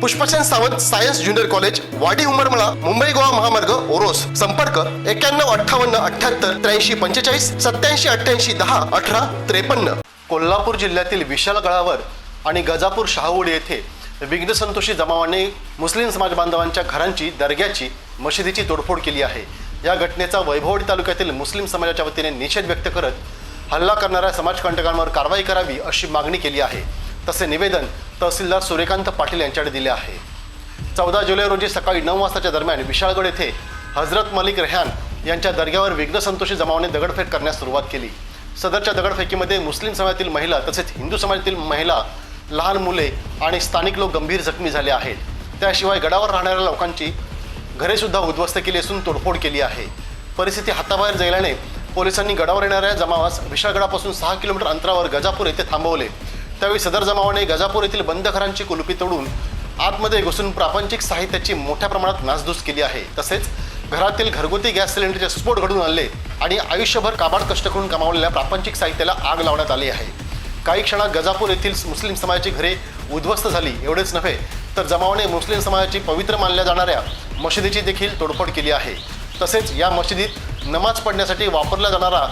Pushpachand Sawant science junior college Wadi Umarmala Mumbai Goa महामार्ग ओरोस. संपर्क एक्क्याण्णव अठ्ठावन्न अठ्ठ्याहत्तर त्र्याऐंशी पंचेचाळीस सत्याऐंशी अठ्ठ्याऐंशी दहा अठरा त्रेपन्न. कोल्हापूर जिल्ह्यातील विशालगडावर आणि गजापूर शहावडी येथे विघ्नसंतोषी जमावाने मुस्लिम समाज बांधवांच्या घरांची दर्ग्याची मशिदीची तोडफोड केली आहे. या घटनेचा वैभवडी तालुक्यातील मुस्लिम समाजाच्या वतीने निषेध व्यक्त करत हल्ला करणाऱ्या समाजकंटकांवर कारवाई करावी अशी मागणी केली आहे. तसे निवेदन तहसीलदार सूर्यकांत पाटील यांच्याकडे दिले आहे. चौदा जुलै रोजी सकाळी नऊ वाजताच्या दरम्यान विशाळगड येथे हजरत मलिक रेहान यांच्या दर्ग्यावर विघ्नसंतोषी जमावाने दगडफेक करण्यास सुरुवात केली. सदरच्या दगडफेकीमध्ये मुस्लिम समाजातील महिला तसेच हिंदू समाजातील महिला लहान मुले आणि स्थानिक लोक गंभीर जखमी झाले आहेत. त्याशिवाय गडावर राहणाऱ्या लोकांची घरेसुद्धा उद्ध्वस्त केली असून तोडफोड केली आहे. परिस्थिती हाताबाहेर गेल्याने पोलिसांनी गडावर येणाऱ्या जमावास विशाळगडापासून सहा किलोमीटर अंतरावर गजापूर येथे थांबवले. त्यावेळी सदर जमावाने गजापूर येथील बंद घरांची कुलुपी तोडून आतमध्ये घुसून प्रापंचिक साहित्याची मोठ्या प्रमाणात नासधूस केली आहे. तसेच घरातील घरगुती गॅस सिलेंडरचे स्फोट घडून आणले आणि आयुष्यभर काबाड कष्ट करून कमावलेल्या प्रापंचिक साहित्याला आग लावण्यात आली आहे. काही क्षणात गजापूर येथील मुस्लिम समाजाची घरे उद्ध्वस्त झाली एवढेच नव्हे तर जमावाने मुस्लिम समाजाची पवित्र मानल्या जाणाऱ्या मशिदीची देखील तोडफोड केली आहे. तसेच या मशिदीत नमाज पडण्यासाठी वापरला जाणारा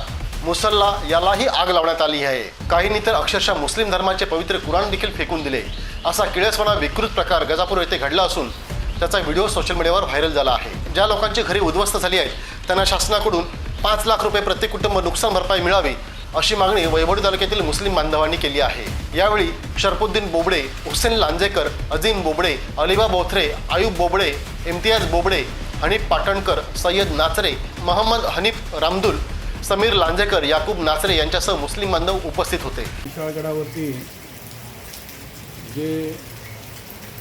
मुसल्ला यालाही आग लावण्यात आली आहे. काहींनी तर अक्षरशः मुस्लिम धर्माचे पवित्र कुराण देखील फेकून दिले. असा किळसपणा विकृत प्रकार गजापूर येथे घडला असून त्याचा व्हिडिओ सोशल मीडियावर व्हायरल झाला आहे. ज्या लोकांची घरे उद्ध्वस्त झाली आहेत त्यांना शासनाकडून पाच लाख रुपये प्रत्येक कुटुंब नुकसान भरपाई मिळावी अशी मागणी वैभवडी तालुक्यातील मुस्लिम बांधवांनी केली आहे. यावेळी शरफुद्दीन बोबडे हुसेन लांजेकर अझीम बोबडे अलिबा बोथरे आयुब बोबडे इम्तियाज बोबडे हनीफ पाटणकर सय्यद नाचरे मोहम्मद हनीफ रामदुल समीर लांजेकर याकूब नाचरे यांच्यासह मुस्लिम बांधव उपस्थित होते. विशाळगडावरती जे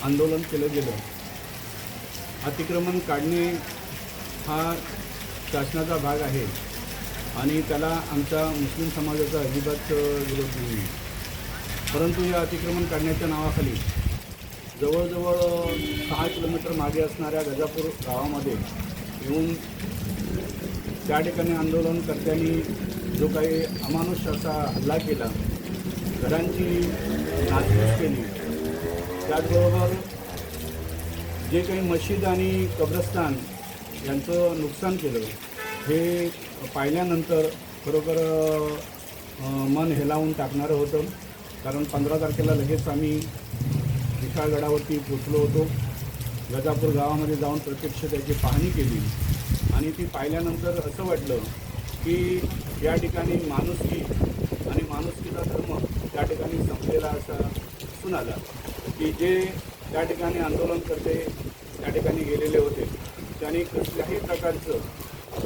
आंदोलन केलं गेलं अतिक्रमण काढणे हा शासनाचा भाग आहे आणि त्याला आमचा मुस्लिम समाजाचा अजिबात विरोध नाही आहे परंतु या अतिक्रमण काढण्याच्या नावाखाली जवळजवळ सहा किलोमीटर मागे असणाऱ्या गजापूर गावामध्ये येऊन त्या ठिकाणी आंदोलनकर्त्यांनी जो काही अमानुष असा हल्ला केला घरांची नासधूस केली त्याचबरोबर जे काही मशीद आणि कब्रस्तान यांचं नुकसान केलं हे पाहिल्यानंतर खरोखर मन हेलावून टाकणारं होतं. कारण पंधरा तारखेला लगेच आम्ही विशाळगडावरती पोचलो होतो. गजापूर गावामध्ये जाऊन प्रत्यक्ष त्याची पाहणी केली. आणि ती पाहिल्यानंतर असं वाटलं की या ठिकाणी माणुसकी आणि माणुसकीचा धर्म त्या ठिकाणी संपलेला असा दिसून आला. की जे त्या ठिकाणी आंदोलन करते त्या ठिकाणी गेलेले होते त्यांनी कसल्याही प्रकारचं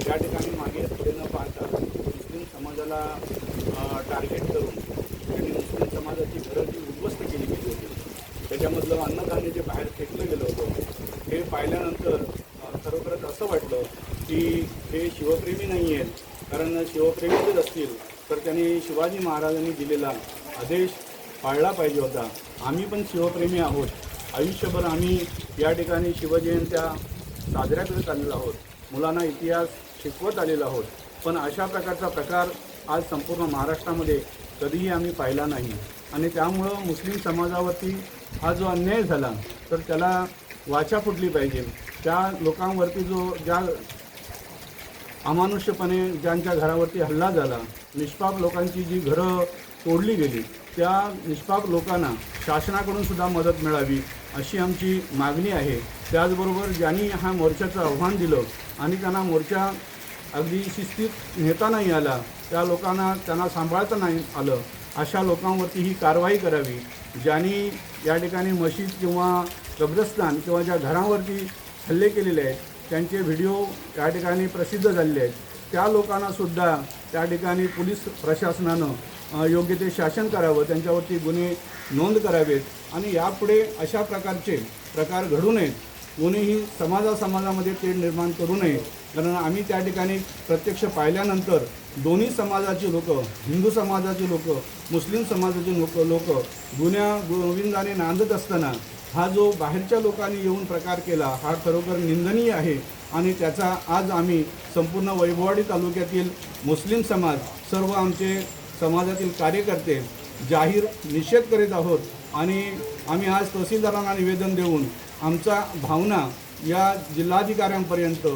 त्या ठिकाणी मागे पुढे न पाहता मुस्लिम समाजाला टार्गेट करून त्यांनी मुस्लिम समाजाची घरं जी उद्ध्वस्त केली गेली होती. त्याच्यामधलं अन्नधान्य जे बाहेर फेकलं गेलं होतं हे पाहिल्यानंतर खरोखरच असं वाटलं की हे शिवप्रेमी नाही आहेत. कारण शिवप्रेमी जर असतील. तर त्यांनी शिवाजी महाराजांनी दिलेला आदेश पाळला पाहिजे होता. आम्ही पण शिवप्रेमी आहोत. आयुष्यभर आम्ही या ठिकाणी शिवजयंत्या साजऱ्या करत आलेलो आहोत. मुलांना इतिहास शिकवत आलेलो आहोत. पण अशा प्रकारचा प्रकार आज संपूर्ण महाराष्ट्रामध्ये कधीही आम्ही पाहिला नाही. आणि त्यामुळं मुस्लिम समाजावरती हा जो अन्याय झाला तर त्याला वाचा फुटली पाहिजे. त्या लोकांवरती जो ज्या अमानुष्यपणे ज्यांच्या घरावरती हल्ला झाला निष्पाप लोकांची जी घरं तोडली गेली त्या निष्पाप लोकांना शासनाकडून सुद्धा मदत मिळावी अशी आमची मागणी आहे. त्याचबरोबर ज्यांनी हा मोर्चाचं आव्हान दिलं आणि त्यांना मोर्चा अगदी शिस्तीत नेता नाही आला त्या लोकांना त्यांना सांभाळता नाही आलं अशा लोकांवरती ही कारवाई करावी ज्यांनी या ठिकाणी मशीद किंवा कब्रस्तान किंवा ज्या घरावरती हल्ले केलेले आहेत त्यांचे व्हिडिओ त्या ठिकाणी प्रसिद्ध झालेले आहेत. त्या लोकांनासुद्धा त्या ठिकाणी पोलीस प्रशासनानं योग्य ते शासन करावं त्यांच्यावरती गुन्हे नोंद करावेत आणि यापुढे अशा प्रकारचे प्रकार घडू नयेत. कोणीही समाजा समाजामध्ये तेढ निर्माण करू नये. कारण आम्ही त्या ठिकाणी प्रत्यक्ष पाहिल्यानंतर दोन्ही समाजाची लोकं हिंदू समाजाची लोक मुस्लिम समाजाची लोक लोक गुन्ह्या गोविंदाने नांदत असताना हा जो बाहेरच्या लोकांनी येऊन प्रकार केला हा खरोखर निंदनीय आहे आणि त्याचा आज आम्ही संपूर्ण वैभववाडी तालुक्यातील मुस्लिम समाज सर्व आमचे समाजातील कार्यकर्ते जाहीर निषेध करीत आहोत आणि आम्ही आज तहसीलदारांना निवेदन देऊन आमचा भावना या जिल्हाधिकाऱ्यांपर्यंत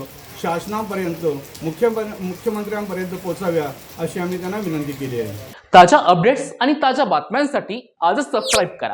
शासनापर्यंत मुख्य मुख्यमंत्र्यांपर्यंत पोचाव्या अशी आम्ही त्यांना विनंती केली आहे. ताज्या अपडेट्स आणि ताज्या बातम्यांसाठी आजच सबस्क्राईब करा.